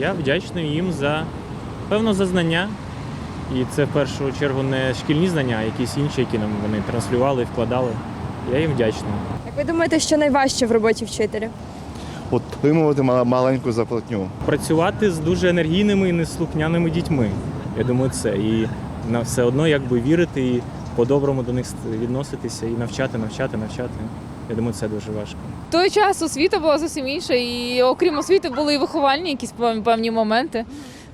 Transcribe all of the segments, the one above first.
Я вдячний їм за певно за знання. І це в першу чергу не шкільні знання, а якісь інші, які нам вони транслювали і вкладали. Я їм вдячний. Як ви думаєте, що найважче в роботі вчителя? Отримувати маленьку зарплатню. Працювати з дуже енергійними і неслухняними дітьми. Я думаю, це. І на все одно якби вірити і по-доброму до них відноситися і навчати, навчати, навчати. Я думаю, це дуже важко. В той час освіта була зовсім інша, і окрім освіти були і виховальні якісь певні моменти.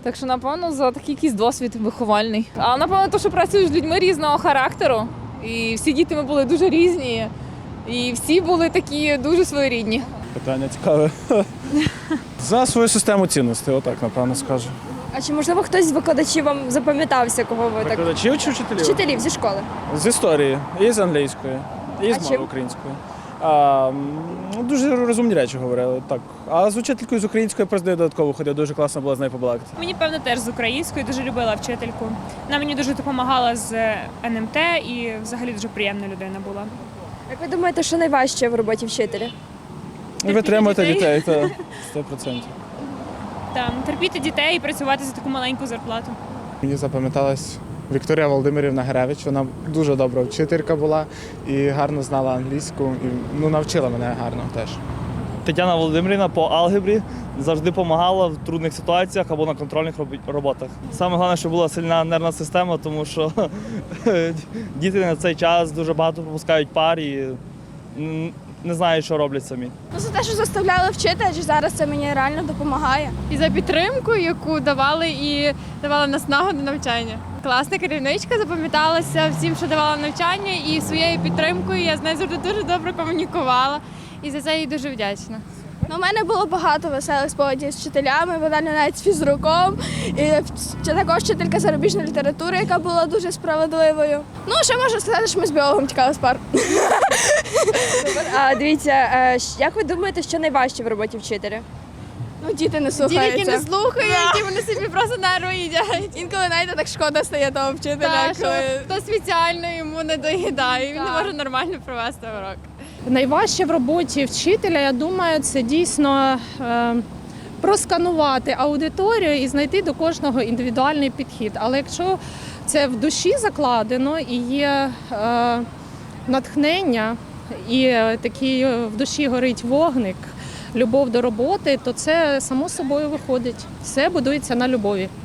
Так що, напевно, за такий якийсь досвід виховальний. А напевно, то, що працюєш з людьми різного характеру, і всі діти ми були дуже різні, і всі були такі дуже своєрідні. Питання цікаве. За свою систему цінностей, отак, напевно, скажу. А чи можливо хтось з викладачів вам запам'ятався, кого ви так Викладачів чи вчителів? вчителів зі школи? З історії, і з англійської, і А з мови чим? української. А, ну, дуже розумні речі говорили. Так. А з учителькою з української просто додатково ходив, дуже класно було з нею побалакати. Мені певно теж з української дуже любила вчительку. Вона мені дуже допомагала з НМТ і взагалі дуже приємна людина була. Як ви думаєте, що найважче в роботі вчителя? І витримуєте дітей. дітей, та 100%. Там терпіти дітей і працювати за таку маленьку зарплату. Мені запам'яталась Вікторія Володимирівна Геревич. Вона дуже добра вчителька була і гарно знала англійську, і ну, навчила мене гарно теж. Тетяна Володимирівна по алгебрі завжди допомагала в трудних ситуаціях або на контрольних роботах. Саме головне, що була сильна нервна система, тому що діти на цей час дуже багато пропускають пар і не знають, що роблять самі. Ну, за те, що заставляли вчити, адже зараз це мені реально допомагає. і за підтримку, яку давали і давали наснагу до навчання. Класна керівничка запам'яталася всім, що давала навчання, і своєю підтримкою я з нею завжди дуже добре комунікувала. І за це їй дуже вдячна. Ну, у мене було багато веселих спогадів з вчителями, вона навіть з фізруком, і також вчителька зарубіжної літератури, яка була дуже справедливою. Ну, ще можу сказати, що ми з біологом тікали з пар. А дивіться, е, щ- як ви думаєте, що найважче в роботі вчителя? Ну, діти не Ті, слухаються. які не слухають, які вони собі просто нерви їдять. Інколи навіть так шкода стає того вчителя. Та, що коли... хто спеціально йому не доїдає, він не Так. може нормально провести урок. Найважче в роботі вчителя, я думаю, це дійсно е, просканувати аудиторію і знайти до кожного індивідуальний підхід. Але якщо це в душі закладено і є е, натхнення, і е, такий в душі горить вогник, любов до роботи, то це само собою виходить. Все будується на любові.